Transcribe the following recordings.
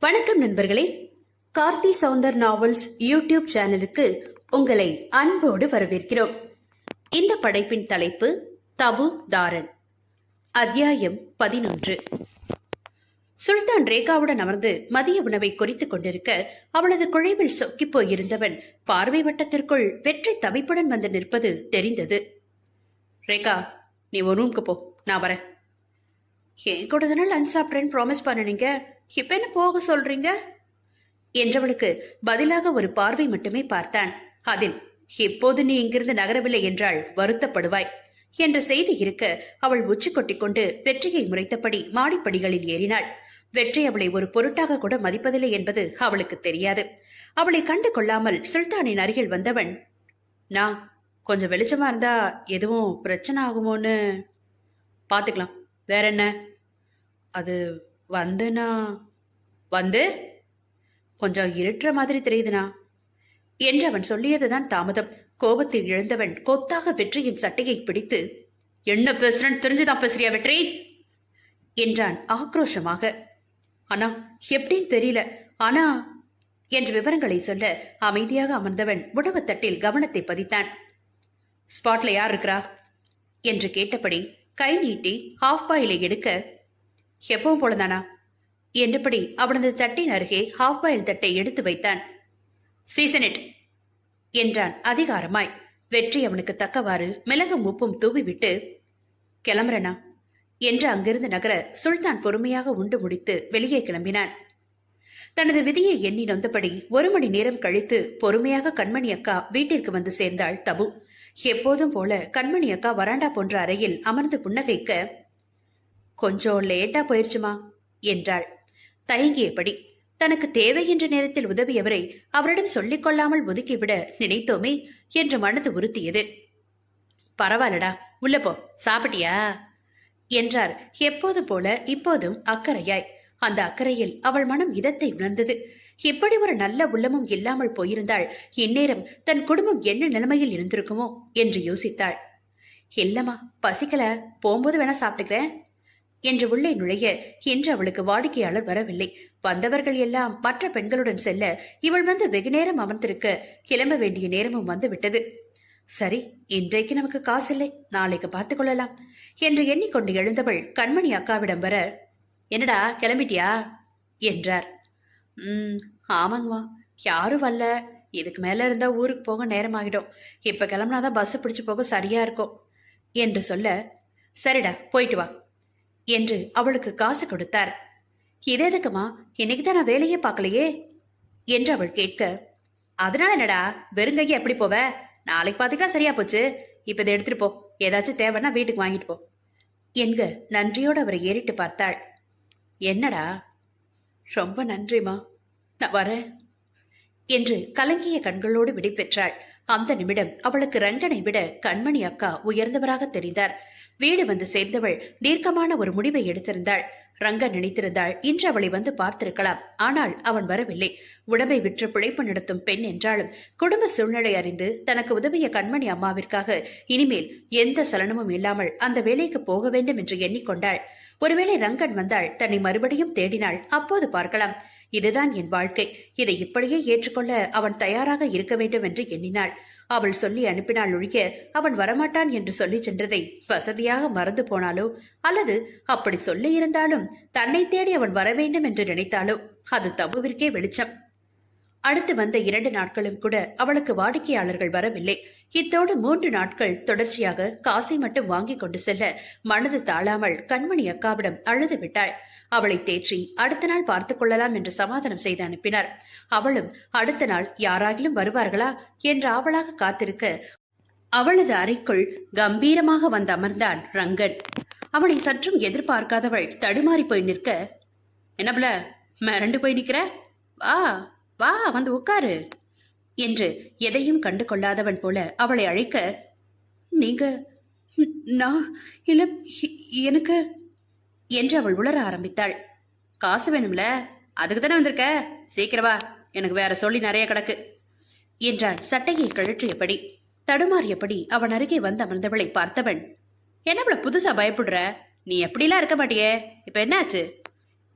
வணக்கம் நண்பர்களே. Karthi Soundar novels YouTube சேனலுக்கு உங்களை அன்போடு வரவேற்கிறோம். இந்த படைப்பின் தலைப்பு தபு தாரன். அத்தியாயம் பதினொன்று. சுல்தான் ரேகாவுடன் அமர்ந்து மதிய உணவை குறித்துக் கொண்டிருக்க அவளது குழைவில் சொக்கிப் போயிருந்தவன் பார்வை வட்டத்திற்குள் வெற்றி தவிப்புடன் வந்து நிற்பது தெரிந்தது. ரேகா நீ ஒரு ரூம்க்கு போ. நான் வரேன். என் கூட தானே லஞ்ச் சாப்பிட்றேன்னு ப்ராமிஸ் பண்ணினீங்க. இப்போ என்ன போக சொல்றீங்க? என்றவளுக்கு பதிலாக ஒரு பார்வை மட்டுமே பார்த்தான். அதில் இப்போது நீ இங்கிருந்து நகரவில்லை என்றால் வருத்தப்படுவாய் என்ற செய்தி இருக்க அவள் உச்சி கொட்டிக்கொண்டு வெற்றியை முறைத்தபடி மாடிப்படிகளில் ஏறினாள். வெற்றி அவளை ஒரு பொருட்டாக கூட மதிப்பதில்லை என்பது அவளுக்கு தெரியாது. அவளை கண்டு கொள்ளாமல் சுல்தானின் அருகில் வந்தவன் நான் கொஞ்சம் வெளிச்சமா இருந்தா எதுவும் பிரச்சனை ஆகுமோன்னு? பார்த்துக்கலாம். வேற என்ன அது வந்துனா வந்து கொஞ்சம் இருட்டுற மாதிரி தெரியுதுனா என்று அவன் சொல்லியதுதான் தாமதம். கோபத்தில் எழுந்தவன் கொத்தாக வெற்றியின் சட்டையை பிடித்து என்ன பேசுறேன்னு தெரிஞ்சுதான் பேசுறியா வெற்றி? என்றான் ஆக்ரோஷமாக. அண்ணா எப்படின்னு தெரியல. ஆனா என்ற விவரங்களை சொல்ல அமைதியாக அமர்ந்தவன் உணவு தட்டில் கவனத்தை பதித்தான். ஸ்பாட்ல யார் இருக்கிறா? என்று கேட்டபடி கை நீட்டி ஹாஃப் பாயிலை எடுக்க எப்பவும் போலதானா? என்றபடி அவனது தட்டின் அருகே ஹாஃப் பாயில் தட்டை எடுத்து வைத்தான். சீசனிட் என்றான் அதிகாரமாய். வெற்றி அவனுக்கு தக்கவாறு மிளகும் உப்பும் தூவிவிட்டு கிளம்புறனா? என்று அங்கிருந்து நகர சுல்தான் பொறுமையாக உண்டு முடித்து வெளியே கிளம்பினான். தனது விதியை எண்ணி நொந்தபடி ஒரு மணி நேரம் கழித்து பொறுமையாக கண்மணி அக்கா வீட்டிற்கு வந்து சேர்ந்தாள் தபு எப்போதும் போல கண்மணி அக்கா வராண்டா போன்ற அறையில் அமர்ந்து புன்னகைக்க கொஞ்சம் லேட்டா போயிருச்சுமா? என்றாள். தயங்கியபடி தனக்கு தேவை என்ற நேரத்தில் உதவியவரை அவரிடம் சொல்லிக் கொள்ளாமல் ஒதுக்கிவிட நினைத்தோமே? என்று மனது உறுத்தியது. பரவாயில்லடா உள்ள போ சாப்பிட்டியா? என்றார். எப்போது போல இப்போதும் அக்கறையாய். அந்த அக்கறையில் அவள் மனம் இதத்தை உணர்ந்தது. இப்படி ஒரு நல்ல உள்ளமும் இல்லாமல் போயிருந்தால் இந்நேரம் தன் குடும்பம் என்ன நிலைமையில் இருந்திருக்குமோ என்று யோசித்தாள். இல்லம்மா பசிக்கல. போகும்போது வேணா சாப்பிட்டுக்கிறேன். என்று உள்ளே நுழைய இன்று அவளுக்கு வாடிக்கையாளர் வரவில்லை. வந்தவர்கள் எல்லாம் மற்ற பெண்களுடன் செல்ல இவள் வந்து வெகு நேரம் அமர்ந்திருக்க கிளம்ப வேண்டிய நேரமும் வந்து விட்டது சரி இன்றைக்கு நமக்கு காசு இல்லை நாளைக்கு பார்த்துக்கொள்ளலாம் என்று எண்ணிக்கொண்டு எழுந்தவள் கண்மணி அக்காவிடம் வர என்னடா கிளம்பிட்டியா? என்றார். ம் ஆமாங்கம்மா. யாரும் வரல. இதுக்கு மேலே இருந்தால் ஊருக்கு போக நேரமாகிடும். கிளம்புனா தான் பஸ்ஸு பிடிச்சி போக சரியாக இருக்கும். என்று சொல்ல சரிடா போயிட்டு வா என்று அவளுக்கு காசு கொடுத்தார். இது எதுக்குமா இன்னைக்கு தான் நான் வேலையே பார்க்கலையே? என்று அவள் கேட்க அதனால என்னடா? வெறுங்கைக்கு எப்படி போவ? நாளைக்கு பார்த்துக்கலாம் சரியா போச்சு. இப்போ இதை எடுத்துட்டு போ. ஏதாச்சும் தேவைன்னா வீட்டுக்கு வாங்கிட்டு போ. என்க நன்றியோடு அவரை ஏறிட்டு பார்த்தாள். என்னடா? ரொம்ப நன்றிமா நான் வரேன். என்று கலங்கிய கண்களோடு விடைபெற்றாள். அந்த நிமிடம் அவளுக்கு ரங்கனை விட கண்மணி அக்கா உயர்ந்தவராக தெரிந்தார். வீடு வந்து சேர்ந்தவள் தீர்க்கமான ஒரு முடிவை எடுத்திருந்தாள். ரங்கன் நினைத்திருந்தாள். இன்று அவளை வந்து பார்த்திருக்கலாம். ஆனால் அவன் வரவில்லை. உடம்பை விற்று பிழைப்பு நடத்தும் பெண் என்றாலும் குடும்ப சூழ்நிலை அறிந்து தனக்கு உதவிய கண்மணி அம்மாவிற்காக இனிமேல் எந்த சலனமும் இல்லாமல் அந்த வேலைக்கு போக வேண்டும் என்று எண்ணிக்கொண்டாள். ஒருவேளை ரங்கன் வந்தால் தன்னை மறுபடியும் தேடினாள் அப்போது பார்க்கலாம். இதுதான் என் வாழ்க்கை. இதை இப்படியே ஏற்றுக்கொள்ள அவன் தயாராக இருக்க வேண்டும் என்று எண்ணினாள். அவள் சொல்லி அனுப்பினாள் ஒழிக்க அவன் வரமாட்டான் என்று சொல்லி சென்றதை வசதியாக மறந்து போனாலோ? அல்லது அப்படி சொல்லி இருந்தாலும் தன்னை தேடி அவன் வர வேண்டும் என்று நினைத்தாலோ? அது தபுவிற்கே வெளிச்சம். அடுத்து வந்த இரண்டு நாட்களும் கூட அவளுக்கு வாடிக்கையாளர்கள் வரவில்லை. இத்தோடு மூன்று நாட்கள் தொடர்ச்சியாக காசை மட்டும் வாங்கி கொண்டு செல்ல மனது தாழாமல் கண்மணி அக்காவிடம் அழுது விட்டாள். அவளை தேற்றி அடுத்த நாள் பார்த்துக் கொள்ளலாம் என்று சமாதானம் செய்து அனுப்பினார். அவளும் அடுத்த நாள் யாராகிலும் வருவார்களா என்று ஆவலாக காத்திருக்க அவளது அறைக்குள் கம்பீரமாக வந்து அமர்ந்தான் ரங்கன். அவனை சற்றும் எதிர்பார்க்காதவள் தடுமாறி போய் நிற்க என்னப்ல மிரண்டு போய் நிற்கிற வா. வா வந்து உட்காரு. என்று எதையும் கண்டு கொள்ளாதவன் போல அவளை அழைக்க நீங்க நான் இல்ல எனக்கு என்று அவள் உளர ஆரம்பித்தாள். காசு வேணும்ல அதுக்கு தானே வந்திருக்க? சீக்கிரவா எனக்கு வேற சொல்லி நிறைய கிடக்கு என்றான் சட்டையை கழற்றியபடி. தடுமாறியபடி அவன் அருகே வந்து அமர்ந்தவளை பார்த்தவன் என்னவள புதுசா பயப்படுற? நீ எப்படிலாம் இருக்க மாட்டியே? இப்ப என்னாச்சு?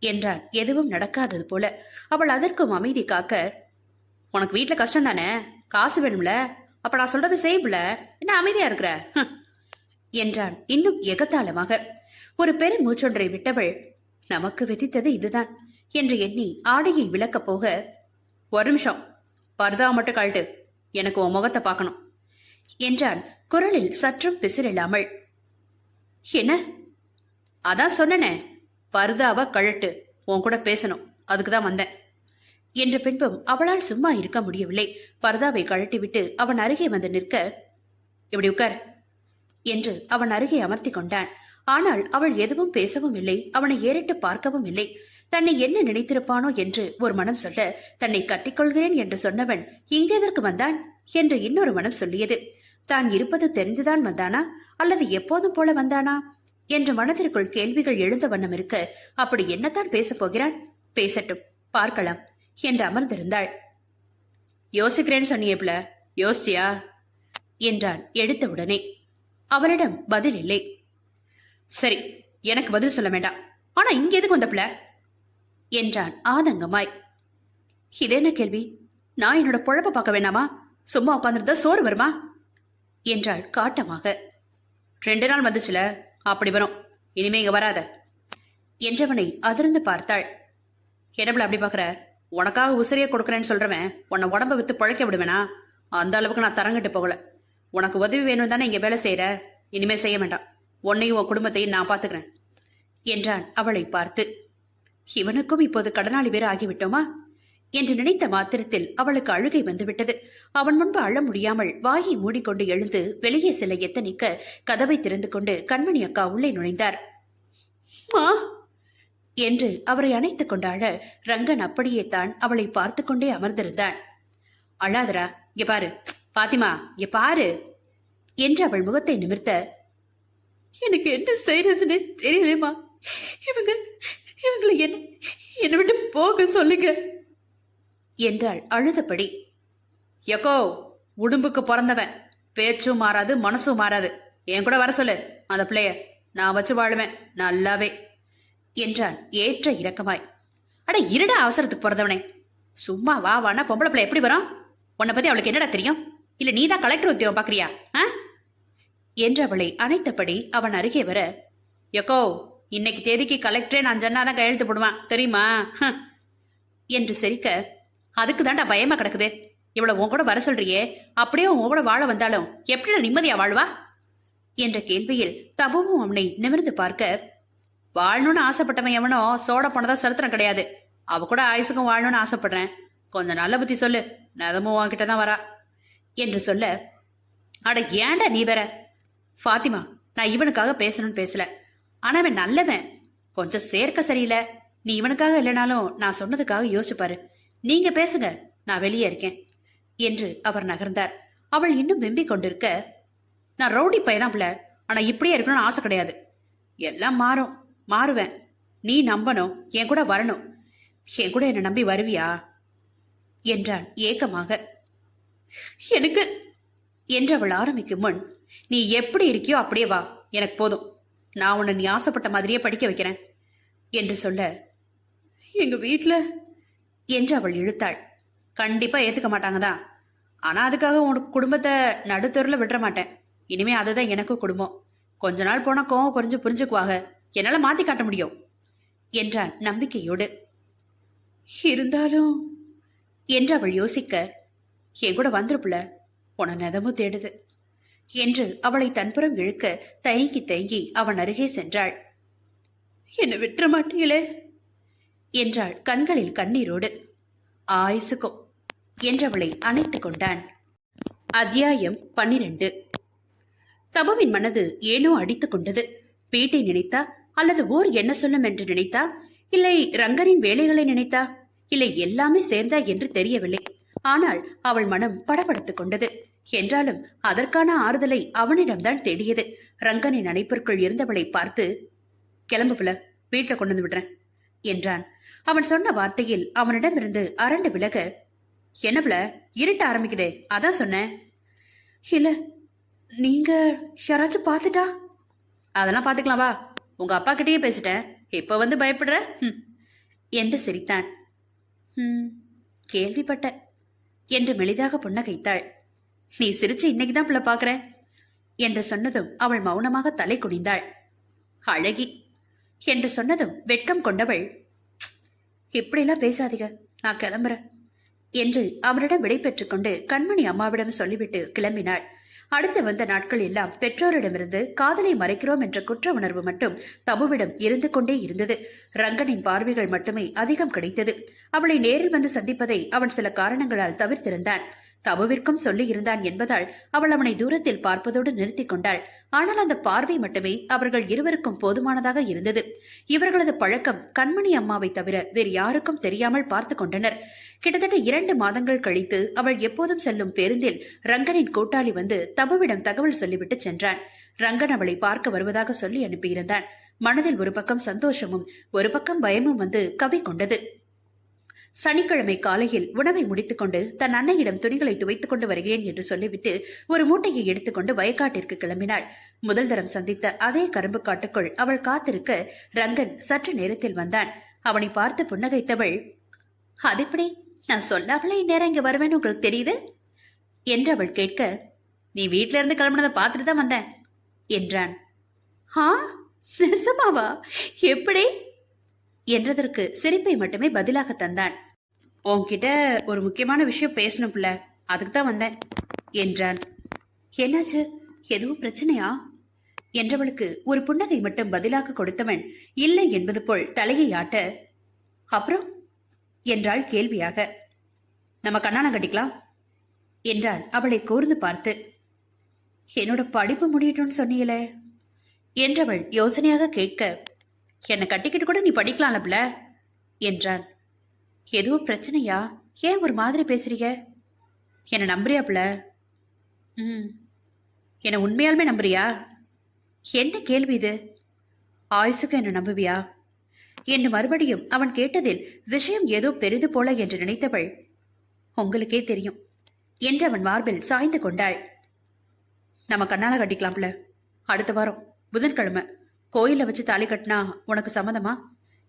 என்றான். எதுவும் நடக்காதது போல. அவள் அதற்கும் அமைதி காக்க உனக்கு வீட்டில் கஷ்டம் தானே காசு வேணும்ல? அப்ப நான் சொல்றது செய்யல என்ன அமைதியா இருக்கிற? என்றான் இன்னும் எகத்தாளமாக ஒரு பெரு மூச்சொன்றை விட்டவள் நமக்கு விதித்தது இதுதான் என்று எண்ணி ஆடையை விளக்கப் போக ஒரு நிமிஷம் பர்தா மட்டும் கழட்டு எனக்கு உன் முகத்தை பார்க்கணும் என்றான். குரலில் சற்றும் பிசிறில்லாமல் என்ன? அதான் சொன்னனே பர்தாவை கழட்டு. உன் கூட பேசணும். அதுக்கு தான் வந்தேன். என்ற பின்பும் அவளால் சும்மா இருக்க முடியவில்லை. பர்தாவை கழட்டிவிட்டு அவன் அருகே வந்து நிற்க இப்படி உட்கார்? என்று அவன் அருகே அமர்த்தி கொண்டான். ஆனால் அவள் எதுவும் பேசவும் இல்லை. அவனை ஏறிட்டு பார்க்கவும் இல்லை. தன்னை என்ன நினைத்திருப்பானோ என்று ஒரு மனம் சொல்ல தன்னை கட்டிக்கொள்கிறேன் என்று சொன்னவன் இங்கெதற்கு வந்தான்? என்று இன்னொரு மனம் சொல்லியது. தான் இருப்பது தெரிந்துதான் வந்தானா? அல்லது எப்போதும் போல வந்தானா? என்று மனதிற்குள் கேள்விகள் எழுந்த வண்ணம் இருக்க அப்படி என்னத்தான் பேசப் போகிறான்? பேசட்டும் பார்க்கலாம் என்று அமர்ந்திருந்தாள். யோசிக்கிறேன்னு சொன்னியேப்ல யோசிச்சியா? என்றான் எடுத்தவுடனே அவளிடம் பதில் இல்லை. சரி எனக்கு பதில் சொல்ல வேண்டாம். ஆனா இங்க எதுக்கு வந்தப்ல? என்றான் ஆதங்கமாய். இது என்ன கேள்வி? நான் என்னோட பொழப்ப பார்க்க வேணாமா? சும்மா உட்காந்துருந்தா சோறு வருமா? என்றாள் காட்டமாக. ரெண்டு நாள் வந்துச்சுல அப்படி வரும். இனிமே இங்க வராத. என்றவனை அதிர்ந்து பார்த்தாள். என்னப்ல அப்படி பாக்குற? உனக்காக உசிரியை கொடுக்குறேன்னு சொல்றவன் உன்னை உடம்ப வித்து பழைக்க விடுவேனா? அந்த அளவுக்கு நான் தரங்கிட்டு போகல. உனக்கு உதவி வேணும் தானே இங்க வேலை செய்யற இனிமே செய்ய வேண்டாம். உன்னையும் உன் குடும்பத்தையும் நான் பாத்துக்கிறேன். என்றான் அவளை பார்த்து. இவனுக்கும் இப்போது கடனாளி பேர் ஆகிவிட்டோமா? என்று நினைத்த மாத்திரத்தில் அவளுக்கு அழுகை வந்துவிட்டது. அவன் முன்பு அழ முடியாமல் வாயை மூடிக்கொண்டு எழுந்து வெளியே செல்ல எத்தனிக்க கதவை திறந்து கொண்டு கண்மணி அக்கா உள்ளே நுழைந்தார். மா என்று அவரை அணைத்துக் கொண்டாழ ரங்கன் அப்படியே தான் அவளை பார்த்து கொண்டே அமர்ந்திருந்தான். அழாதரா இங்க பாரு. பாத்திமா இங்க பாரு. என்று அவள் முகத்தை நிமிர்த்த. எனக்கு என்ன செய்யறதுன்னு தெரியலமா இவங்க இவங்களை என்ன என்னை விட்டு போக சொல்லுங்க. என்றாள் அழுதபடி. எக்கோ உடும்புக்கு பிறந்தவன். பேச்சும் மாறாது மனசும் மாறாது. என் கூட வர சொல்லு அந்த பிள்ளைய. நான் வச்சு வாழுவேன் நல்லாவே. என்றான் ஏற்ற இரக்கமாய் அட இருடா அவசரத்துக்கு பிறந்தவனே. சும்மா வா வானா பொம்பளை பிள்ளை எப்படி வரும்? உன்னை பத்தி அவளுக்கு என்னடா தெரியும்? இல்ல நீதான் கலெக்டர் உத்தியோகம் பாக்குறியா? ஆ? என்று அவளை அணைத்தபடி அவன் அருகே வர எக்கோ இன்னைக்கு தேதிக்கு கலெக்டரே நான் ஜன்னாதான் கையெழுத்து போடுவான். தெரியுமா? என்று சிரிக்க அதுக்கு தாண்டா பயமா கிடக்குது. இவ்வளோ உன் கூட வர சொல்றியே. அப்படியே உன் கூட வாழ வந்தாலும் எப்படி நிம்மதியா வாழ்வா? என்ற கேள்வியில் தபுவும் அவனை நிமிர்ந்து பார்க்க வாழணும்னு ஆசைப்பட்டவன் எவனோ சோட போனதா சரித்திரம் கிடையாது. அவ கூட ஆயுசுக்கும் வாழணும்னு ஆசைப்படுறேன். கொஞ்சம் நல்ல புத்தி சொல்லு. நதமும் உன்கிட்ட தான் வரா. என்று சொல்ல அட ஏன்டா நீ வேற? ஃபாத்திமா நான் இவனுக்காக பேசணும்னு பேசல. ஆனா அவன் நல்லவன். கொஞ்சம் சேர்க்க சரியில்லை. நீ இவனுக்காக இல்லைனாலும் நான் சொன்னதுக்காக யோசிச்சு நீங்க பேசுங்க நான் வெளியே இருக்கேன் என்று அவர் நகர்ந்தார். அவள் இன்னும் வெம்பிக் கொண்டிருக்க நான் ரவுடி பையதான் பிள்ளை ஆனா இப்படியே இருக்கணும்னு ஆசை கிடையாது. எல்லாம் மாறும் மாறுவேன். நீ நம்பணும் என் கூட வரணும். என் கூட என்னை நம்பி வருவியா? என்றான் ஏக்கமாக. எனக்கு என்று அவள் ஆரம்பிக்கும் முன் நீ எப்படி இருக்கியோ அப்படியே வா எனக்கு போதும். நான் உன்னை நீ ஆசைப்பட்ட மாதிரியே படிக்க வைக்கிறேன் என்று சொல்ல எங்க வீட்டில் என்று அவள் இழுத்தாள். கண்டிப்பா ஏத்துக்க மாட்டாங்க தான் ஆனா அதுக்காக உனக்கு குடும்பத்தை நடுத்தருல விட்டுற மாட்டேன். இனிமே அதுதான் எனக்கும் குடும்பம். கொஞ்ச நாள் போனா கோவம் குறைஞ்சு புரிஞ்சுக்குவாங்க. என்னால மாத்தி காட்ட முடியும். என்றான் நம்பிக்கையோடு. இருந்தாலும் என்று அவள் யோசிக்க என் கூட வந்துருப்புல உன நெதமும் தேடுது. என்று அவளை தன்புறம் இழுக்க தயங்கி தயங்கி அவன் அருகே சென்றாள். என்னை விட்டுற மாட்டீங்களே? என்றாள் கண்களில் கண்ணீரோடு. ஆயுசுக்கும் என்றவளை அணைத்துக் கொண்டான். அத்தியாயம் பன்னிரண்டு. தபுவின் மனது ஏனோ அடித்துக் கொண்டது. வீட்டை நினைத்தா அல்லது ஊர் என்ன சொல்லும் என்று நினைத்தா? இல்லை ரங்கனின் வேலைகளை நினைத்தா? இல்லை எல்லாமே சேர்ந்தா என்று தெரியவில்லை. ஆனால் அவள் மனம் படபடுத்துக் கொண்டது. என்றாலும் அதற்கான ஆறுதலை அவனிடம்தான் தேடியது. ரங்கனின் அணைப்பிற்குள் இருந்தவளை பார்த்து கிளம்பு புல வீட்டில் கொண்டு வந்து விடுறேன் என்றான். அவன் சொன்ன வார்த்தையில் அவனிடமிருந்து அரண்டு விலக என்னப்ல இருட்ட ஆரம்பிக்குதே அதான் சொன்னேன். இல்ல நீங்க யாராச்சும் பார்த்துட்டா? அதெல்லாம் பார்த்துக்கலாம் வா. உங்க அப்பா கிட்டயே பேசிட்டேன். இப்ப வந்து பயப்படுற? ம். என்று சிரித்தான். "ம், கேள்விப்பட்ட என்று மெலிதாக புன்னகைத்தாள். நீ சிரிச்சு இன்னைக்கு தான் பிள்ளை பார்க்குறேன் என்று சொன்னதும் அவள் மௌனமாக தலை குனிந்தாள். அழகி என்று சொன்னதும் வெட்கம் கொண்டவள் இப்படிலாம் பேசாதீங்க. நான் கிளம்புறேன். என்று அவரிடம் விடை பெற்றுக்கொண்டு கண்மணி அம்மாவிடம் சொல்லிவிட்டு கிளம்பினாள். அடுத்து வந்த நாட்கள் எல்லாம் பெற்றோரிடமிருந்து காதலை மறைக்கிறோம் என்ற குற்ற உணர்வு மட்டும் தபுவிடம் இருந்து கொண்டே இருந்தது. ரங்கனின் பார்வைகள் மட்டுமே அதிகம் கிடைத்தது. அவளை நேரில் வந்து சந்திப்பதை அவன் சில காரணங்களால் தவிர்த்திருந்தான். தபுவிற்கும் சொல்லி இருந்தான் என்பதால் அவள் அவனை தூரத்தில் பார்ப்பதோடு நிறுத்திக் கொண்டாள். ஆனால் அந்த பார்வை மட்டுமே அவர்கள் இருவருக்கும் போதுமானதாக இருந்தது. இவர்களது பழக்கம் கண்மணி அம்மாவை தவிர வேறு யாருக்கும் தெரியாமல் பார்த்து கொண்டனர். கிட்டத்தட்ட இரண்டு மாதங்கள் கழித்து அவள் எப்போதும் செல்லும் பேருந்தில் ரங்கனின் கூட்டாளி வந்து தபுவிடம் தகவல் சொல்லிவிட்டு சென்றான். ரங்கன் அவளை பார்க்க வருவதாக சொல்லி அனுப்பியிருந்தான். மனதில் ஒரு பக்கம் சந்தோஷமும் ஒரு பக்கம் பயமும் வந்து கவி கொண்டது சனிக்கிழமை காலையில் உணவை முடித்துக்கொண்டு தன் அன்னையிடம் துணிகளை துவைத்துக் கொண்டு வருகிறேன் என்று சொல்லிவிட்டு ஒரு மூட்டையை எடுத்துக்கொண்டு வயக்காட்டிற்கு கிளம்பினாள். முதல் தரம் சந்தித்த அதே கரும்பு காட்டுக்குள் அவள் காத்திருக்க ரங்கன் சற்று நேரத்தில் வந்தான். அவனை பார்த்து புன்னகைத்தவள் அதெப்படி நான் சொல்லாமலே இந்நேரம் இங்க வருவேன்னு உங்களுக்கு தெரியுது? என்று அவள் கேட்க நீ வீட்ல இருந்து கிளம்புனதை பார்த்துட்டு தான் வந்தேன் என்றான். ஹா நிஜமாவா? எப்படி? என்றதற்கு சிரிப்பை மட்டுமே பதிலாக தந்தான். உன்கிட்ட ஒரு முக்கியமான விஷயம் பேசணும் பிள்ள. அதுக்கு தான் வந்தேன் என்றான். என்னாச்சு? எதுவும் பிரச்சனையா? என்றவளுக்கு ஒரு புன்னகை மட்டும் பதிலாக கொடுத்தவன் இல்லை என்பது போல் தலையை ஆட்ட அப்புறம்? என்றாள் கேள்வியாக. நம்ம கண்ணான கட்டிக்கலாம் என்றான். அவளை கூர்ந்து பார்த்து என்னோட படிப்பு முடியட்டும்னு சொன்னீங்களே என்றவள் யோசனையாக கேட்க என்னை கட்டிக்கிட்டு கூட நீ படிக்கலாம்ல என்றான். எதுவும் பிரச்சனையா? ஏன் ஒரு மாதிரி பேசுறீங்க? என்னை நம்புறியா பிள்ள? ம். என்னை உண்மையாலுமே நம்புறியா? என்ன கேள்வி இது? ஆயுசுக்கு என்னை நம்புவியா? என்று மறுபடியும் அவன் கேட்டதில் விஷயம் ஏதோ பெரிது போல என்று நினைத்தவள் உங்களுக்கே தெரியும் என்று அவன் மார்பில் சாய்ந்து கொண்டாள். நம்ம கண்ணால கட்டிக்கலாம்ல அடுத்த வாரம் புதன்கிழமை. கோயிலில் வச்சு தாலி கட்டினா உனக்கு சம்மதமா?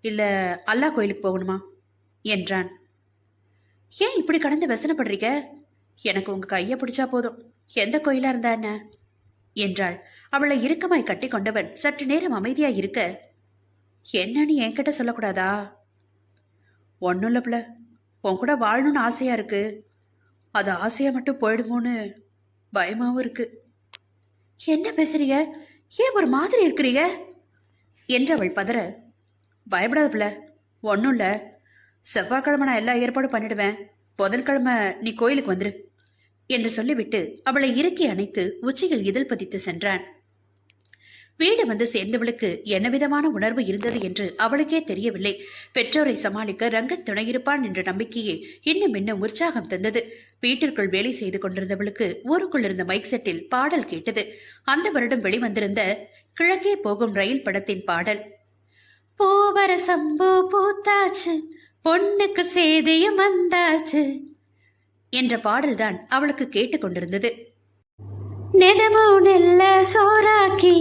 இல்லை அல்லாஹ் கோயிலுக்கு போகணுமா? என்றான். ஏன் இப்படி கடந்து வசனப்படுறீங்க? எனக்கு உங்க கையை பிடிச்சா போதும். எந்த கோயிலா இருந்தா என்ன? என்றாள். அவளை இறுக்கமாய் கட்டி கொண்டவன் சற்று நேரம் அமைதியாய் இருக்க என்னன்னு என்கிட்ட சொல்லக்கூடாதா? ஒன்றும் இல்லை பிள்ள. உன் கூட வாழணும்னு ஆசையா இருக்கு. அது ஆசையா மட்டும் போயிடுமோன்னு பயமாவும் இருக்கு. என்ன பேசுறீங்க? ஏன் ஒரு மாதிரி இருக்கிறீங்க? என்றவள் பதற. பயப்படாத பிள்ள ஒன்றும் இல்லை. செவ்வாய்க்கிழமை நான் எல்லா ஏற்பாடும் பண்ணிடுவேன். புதன்கிழமை நீ கோயிலுக்கு வந்துரு. என்று சொல்லிவிட்டு அவளை இறுக்கி அணைத்து உச்சியில் இதழ் பதித்து சென்றான். வீடு வந்து சேர்ந்தவளுக்கு என்ன விதமான உணர்வு இருந்தது என்று அவளுக்கே தெரியவில்லை. பெற்றோரை சமாளிக்க ரங்கன் துணையிருப்பான் என்ற நம்பிக்கையே இன்னும் இன்னும் உற்சாகம் தந்தது. வீட்டிற்குள் வேலை செய்து கொண்டிருந்தவளுக்கு ஊருக்குள் இருந்த மைக் செட்டில் பாடல் கேட்டது. அந்த வருடம் வெளிவந்திருந்த கிழக்கே போகும் ரயில் படத்தின் பாடல். பூவர சம்பூ பூத்தாச்சு பொண்ணுக்கு சேதையும் வந்தாச்சு என்ற பாடல்தான் அவளுக்கு கேட்டுக்கொண்டிருந்தது நெதமோ நெல்ல சோறாக்கி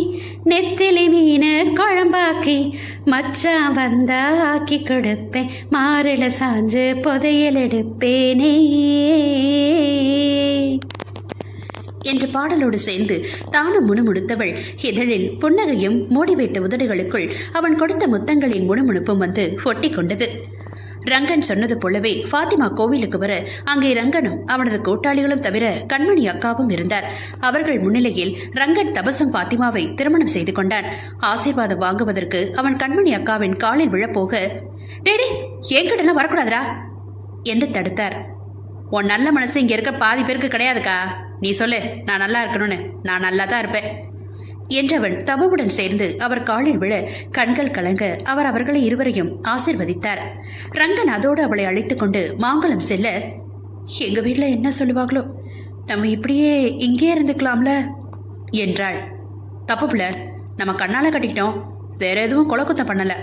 நெத்திலி மீன குழம்பாக்கி மச்சான் வந்தா ஆக்கி கொடுப்பேன் மாறில சாஞ்சு புதையல் எடுப்பேனே என்ற பாடலோடு சேர்ந்து தானும் முணுமுணுத்தவள். இதழில் புன்னகையும் மூடி வைத்த உதடுகளுக்குள் அவன் கொடுத்த முத்தங்களின் முணுமுணுப்பும் வந்து ஒட்டி கொண்டது. ரங்கன் சொன்னது போலவே ஃபாத்திமா கோவிலுக்கு வர அங்கே ரங்கனும் அவனது கூட்டாளிகளும் தவிர கண்மணி அக்காவும் இருந்தார். அவர்கள் முன்னிலையில் ரங்கன் தபசம் ஃபாத்திமாவை திருமணம் செய்து கொண்டான். ஆசீர்வாதம் வாங்குவதற்கு அவன் கண்மணி அக்காவின் காலில் விழப்போக டேடி என்கிட்டலாம் வரக்கூடாதரா என்று தடுத்தார். உன் நல்ல மனசு இங்க இருக்க பாதி பேருக்கு கிடையாதுக்கா? நீ சொல்லு நான் நல்லா இருக்கணும்னு. நான் நல்லா தான் இருப்பேன். என்றவன் தபுவுடன் சேர்ந்து அவர் காலில் விழ கண்கள் கலங்க அவர் அவர்களை இருவரையும் ஆசிர்வதித்தார். ரங்கன் அதோடு அவளை அழைத்து கொண்டு மாங்குளம் செல்ல எங்க வீட்டில் என்ன சொல்லுவாங்களோ? நம்ம இப்படியே இங்கே இருந்துக்கலாம்ல? என்றாள். தப்புப்புல நம்ம கண்ணால் கட்டிக்கிட்டோம். வேற எதுவும் குலக்குத்தம் பண்ணல.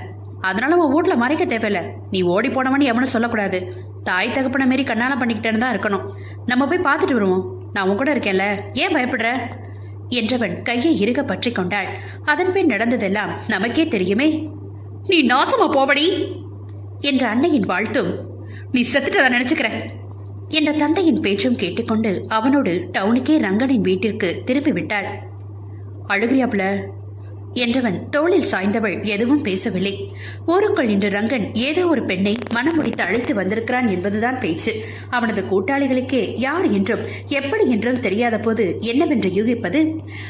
அதனால உன் வீட்ல மறைக்க தேவையில்ல. நீ ஓடி போனவன்னு எவனும் சொல்லக்கூடாது. தாய் தகப்பன மாரி கண்ணால பண்ணிக்கிட்டேன்னு தான் இருக்கணும். நம்ம போய் பார்த்துட்டு வருவோம். நான் உன் கூட இருக்கேன்ல. ஏன் பயப்படுற? என்றவன் கையை இறுக பற்றி கொண்டாள். அதன்பின் நடந்ததெல்லாம் நமக்கே தெரியுமே. நீ நாசமா போபடி என்ற அன்னையின் வாழ்த்தும். நீ செத்துட்டதா நினைச்சுக்கிற என்ற தந்தையின் பேச்சும் கேட்டுக்கொண்டு அவனோடு டவுனுக்கே ரங்கனின் வீட்டிற்கு திருப்பி விட்டாள் அழுகிறியாப்புல? என்றவன் தோளில் சாய்ந்தவள் எதுவும் பேசவில்லை. ஊருக்குள் இன்று ரங்கன் ஏதோ ஒரு பெண்ணை மனமுடித்து அழைத்து வந்திருக்கிறான் என்பதுதான் பேச்சு. அவனது கூட்டாளிகளுக்கே யார் என்றும் எப்படி என்றும் தெரியாத போது என்னவென்று யூகிப்பது?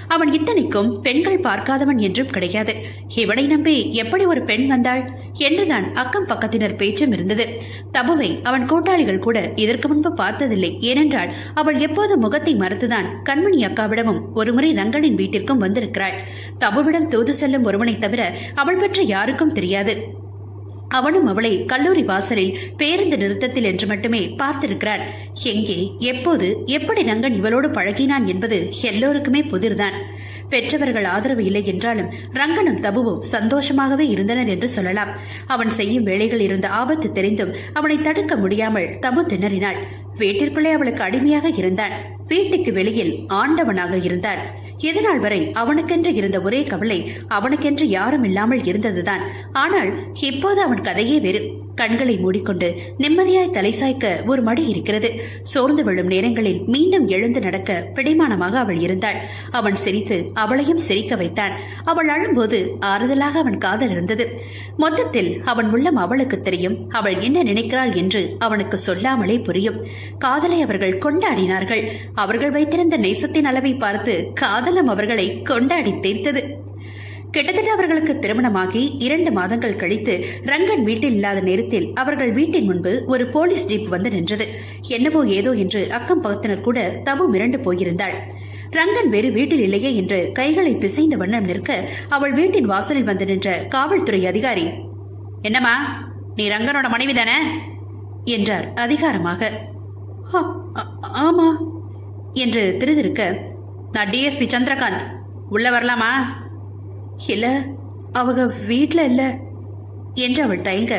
அவன் இத்தனைக்கும் பெண்கள் பார்க்காதவன் என்றும் கிடையாது. இவனை நம்பி எப்படி ஒரு பெண் வந்தாள்? என்றுதான் அக்கம் பக்கத்தினர் பேச்சும் இருந்தது. தபுவை அவன் கூட்டாளிகள் கூட இதற்கு முன்பு பார்த்ததில்லை. ஏனென்றால் அவள் எப்போது முகத்தை மறுத்துதான் கண்மணி அக்காவிடமும் ஒருமுறை ரங்கனின் வீட்டிற்கும் வந்திருக்கிறாள். தபுவிடம் தூது செல்லும் ஒருவனை தவிர அவள் பற்றி யாருக்கும் தெரியாது. அவனும் அவளை கல்லூரி வாசலில் பேருந்து நிறுத்தத்தில் என்று மட்டுமே பார்த்திருக்கிறான் எங்கே எப்போது எப்படி ரங்கன் இவளோடு பழகினான் என்பது எல்லோருக்குமே புதிர்தான். பெற்றவர்கள் ஆதரவு இல்லை என்றாலும் ரங்கனும் தபுவும் சந்தோஷமாகவே இருந்தனர் என்று சொல்லலாம். அவன் செய்யும் வேலைகள் இருந்த ஆபத்து தெரிந்தும் அவனை தடுக்க முடியாமல் தபு திணறினாள். வீட்டிற்குள்ளே அவளுக்கு அடிமையாக இருந்தான். வீட்டுக்கு வெளியில் ஆண்டவனாக இருந்தான் எதனால் வரை அவனுக்கென்று இருந்த ஒரே கவலை அவனுக்கென்று யாரும் இல்லாமல் இருந்ததுதான். ஆனால் இப்போது அவன் கதையே வேறு. கண்களை மூடிக்கொண்டு நிம்மதியாய் தலை சாய்க்க ஒரு மடி இருக்கிறது. சோர்ந்து விழும் நேரங்களில் மீண்டும் எழுந்து நடக்க பிடிமானமாக அவள் இருந்தாள். அவன் சிரித்து அவளையும் சிரிக்க வைத்தான். அவள் அழும்போது ஆறுதலாக அவன் காதல் இருந்தது. மொத்தத்தில் அவன் உள்ளம் அவளுக்கு தெரியும். அவள் என்ன நினைக்கிறாள் என்று அவனுக்கு சொல்லாமலே புரியும். காதலை அவர்கள் கொண்டாடினார்கள். அவர்கள் வைத்திருந்த நேசத்தின் அளவை பார்த்து காதலும் அவர்களை கொண்டாடி தீர்த்தது. கிட்டத்தட்ட அவர்களுக்கு திருமணமாகி இரண்டு மாதங்கள் கழித்து ரங்கன் வீட்டில் இல்லாத நேரத்தில் அவர்கள் வீட்டின் முன்பு ஒரு போலீஸ் ஜீப் வந்து நின்றது. என்னவோ ஏதோ என்று அக்கம் பக்கத்தினர் கூட தபு மிரண்டு போயிருந்தாள். ரங்கன் வேறு வீட்டில் இல்லையே என்று கைகளை பிசைந்த வண்ணம் நிற்க அவள் வீட்டின் வாசலில் வந்து நின்ற காவல்துறை அதிகாரி என்னம்மா நீ ரங்கனோட மனைவி தானே? என்றார் அதிகாரமாக. "ஆ, ஆமா என்று திருதிருக்க நான் டிஎஸ்பி சந்திரகாந்த். உள்ள வரலாமா? இல்லை அவங்க வீட்டில் இல்லை. என்று அவள் தயங்க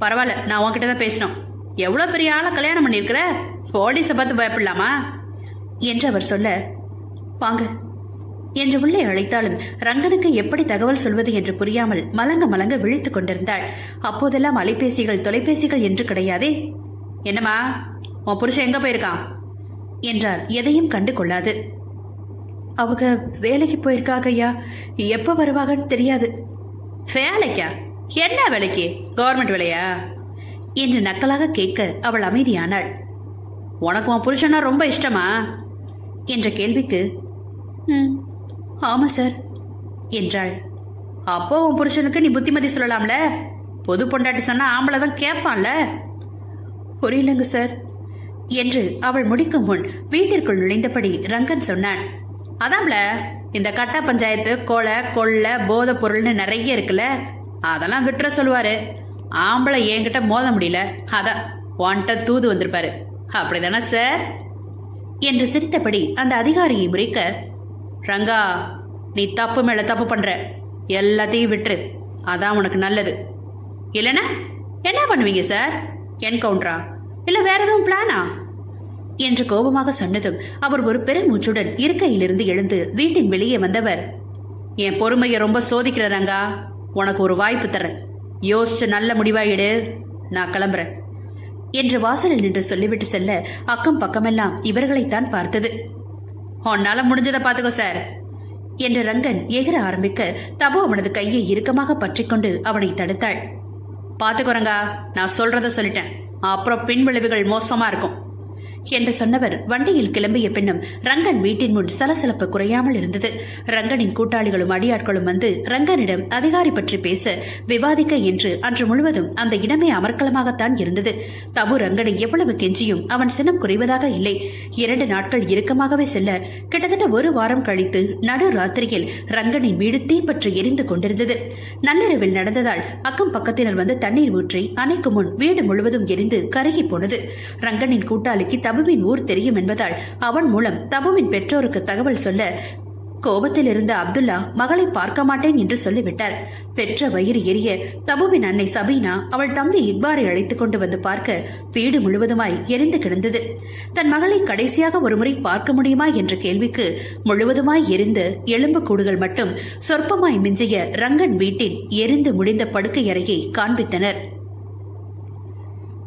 பரவாயில்ல நான் உன்கிட்ட தான் பேசணும். எவ்வளோ பெரிய ஆளை கல்யாணம் பண்ணியிருக்கிற? போலீஸை பார்த்து பயப்படலாமா? என்று அவர் சொல்ல வாங்க என்று உள்ளே அழைத்தாலும் ரங்கனுக்கு எப்படி தகவல் சொல்வது என்று புரியாமல் மலங்க மலங்க விழித்துக் கொண்டிருந்தாள். அப்போதெல்லாம் அலைபேசிகள் தொலைபேசிகள் என்று கிடையாதே. என்னம்மா உன் புருஷன் எங்க போயிருக்கான்? என்றார். எதையும் கண்டு கொள்ளாது அவங்க வேலைக்கு போயிருக்காங்க ஐயா எப்போ வருவாங்கன்னு தெரியாது. வேலைக்கா? என்ன வேலைக்கு? கவர்மெண்ட் வேலையா? என்று நக்கலாக கேட்க அவள் அமைதியானாள். உனக்கு உன் புருஷனா ரொம்ப இஷ்டமா? என்ற கேள்விக்கு ம் ஆமாம் சார் என்றாள். அப்போ உன் புருஷனுக்கு நீ புத்திமதி சொல்லலாம்ல? பொது பொண்டாட்டி சொன்னால் ஆம்பளை தான் கேட்பான்ல? புரியலங்க சார் என்று அவள் முடிக்கும் முன் வீட்டிற்குள் நுழைந்தபடி ரங்கன் சொன்னான். அதாம்ல இந்த கட்ட பஞ்சாயத்து கொலை கொள்ளை போதை பொருள்னு நிறைய இருக்குல்ல அதெல்லாம் விட்டுற சொல்லுவாரு. ஆம்பளை என்கிட்ட மோத முடியல. அதான் ஒன்ட்ட தூது வந்திருப்பாரு. அப்படிதானே சார்? என்று சிரித்தபடி அந்த அதிகாரியை முறைக்க ரங்கா நீ தப்பு மேல தப்பு பண்ற. எல்லாத்தையும் விட்டுரு. அதான் உனக்கு நல்லது. இல்லைன்னா என்ன பண்ணுவீங்க சார்? என்கவுண்டரா? இல்லை வேற எதுவும் பிளானா? என்று கோபமாக சொன்னதும் அவர் ஒரு பெருமூச்சுடன் இருக்கையிலிருந்து எழுந்து வீட்டின் வெளியே வந்தவர். என் பொறுமையை ரொம்ப சோதிக்கிறறாங்கா உனக்கு ஒரு வாய்ப்பு தரேன். யோசிச்சு நல்ல முடிவாயிடு நான் கிளம்புறேன். என்று வாசலில் நின்று சொல்லிவிட்டு செல்ல அக்கம் பக்கமெல்லாம் இவர்களைத்தான் பார்த்தது. உன்னால முடிஞ்சதை பார்த்துக்கோ சார் என்று ரங்கன் எகிர ஆரம்பிக்க தபு அவனது கையை இறுக்கமாக பற்றிக்கொண்டு அவனை தடுத்தாள். பார்த்துக்கோரங்கா நான் சொல்றத சொல்லிட்டேன். அப்புறம் பின் விளைவுகள் மோசமா இருக்கும். என்று சொன்னவர் வண்டியில் கிளம்பிய பின்னும் ரங்கன் வீட்டின் முன் சலசலப்பு குறையாமல் இருந்தது. ரங்கனின் கூட்டாளிகளும் அடியாட்களும் வந்து ரங்கனிடம் அதிகாரி பற்றி பேச விவாதிக்க என்று அன்று முழுவதும் அந்த இடமே அமர்க்கலமாகத்தான் இருந்தது. தபு ரங்கனை எவ்வளவு கெஞ்சியும் அவன் சினம் குறைவதாக இல்லை. இரண்டு நாட்கள் இறுக்கமாகவே செல்ல கிட்டத்தட்ட ஒரு வாரம் கழித்து நடு ராத்திரியில் ரங்கனின் வீடு தீப்பற்றி எரிந்து கொண்டிருந்தது. நள்ளிரவில் நடந்ததால் அக்கம் பக்கத்தினர் வந்து தண்ணீர் ஊற்றி அணைக்கு முன் வீடு முழுவதும் எரிந்து கருகி போனது. ரங்கனின் கூட்டாளிக்கு தபுவின் ஊர் தெரியும் என்பதால் அவன் மூலம் தபுவின் பெற்றோருக்கு தகவல் சொல்ல கோபத்தில் இருந்த அப்துல்லா மகளை பார்க்க மாட்டேன் என்று சொல்லிவிட்டார். பெற்ற வயிறு எரிய தபுவின் அன்னை சபீனா அவள் தம்பி இக்பாரை அழைத்துக் கொண்டு வந்து பார்க்க வீடு முழுவதுமாய் எரிந்து கிடந்தது. தன் மகளை கடைசியாக ஒருமுறை பார்க்க முடியுமா? என்ற கேள்விக்கு முழுவதுமாய் எரிந்த எலும்பு கூடுகள் மட்டும் சொற்பமாய் மிஞ்சிய ரங்கன் வீட்டின் எரிந்து முடிந்த படுக்கை அறையை காண்பித்தனர்.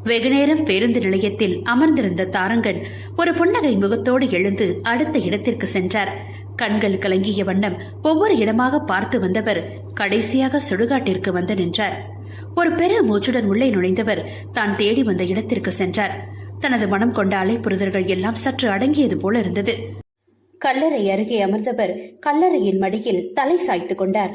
வெகுநேரம் பேருந்து நிலையத்தில் அமர்ந்திருந்த தாரங்கன் ஒரு புன்னகை முகத்தோடு எழுந்து அடுத்த இடத்திற்கு சென்றார். கண்கள் கலங்கிய வண்ணம் ஒவ்வொரு இடமாக பார்த்து வந்தவர் கடைசியாக சுடுகாட்டிற்கு வந்து நின்றார். ஒரு பெரு மூச்சுடன் உள்ளே நுழைந்தவர் தான் தேடி வந்த இடத்திற்கு சென்றார். தனது மனம் கொண்ட அலைப்புறுதல்கள் எல்லாம் சற்று அடங்கியது போல இருந்தது. கல்லறை அருகே அமர்ந்தவர் கல்லறையின் மடியில் தலை சாய்த்து கொண்டார்.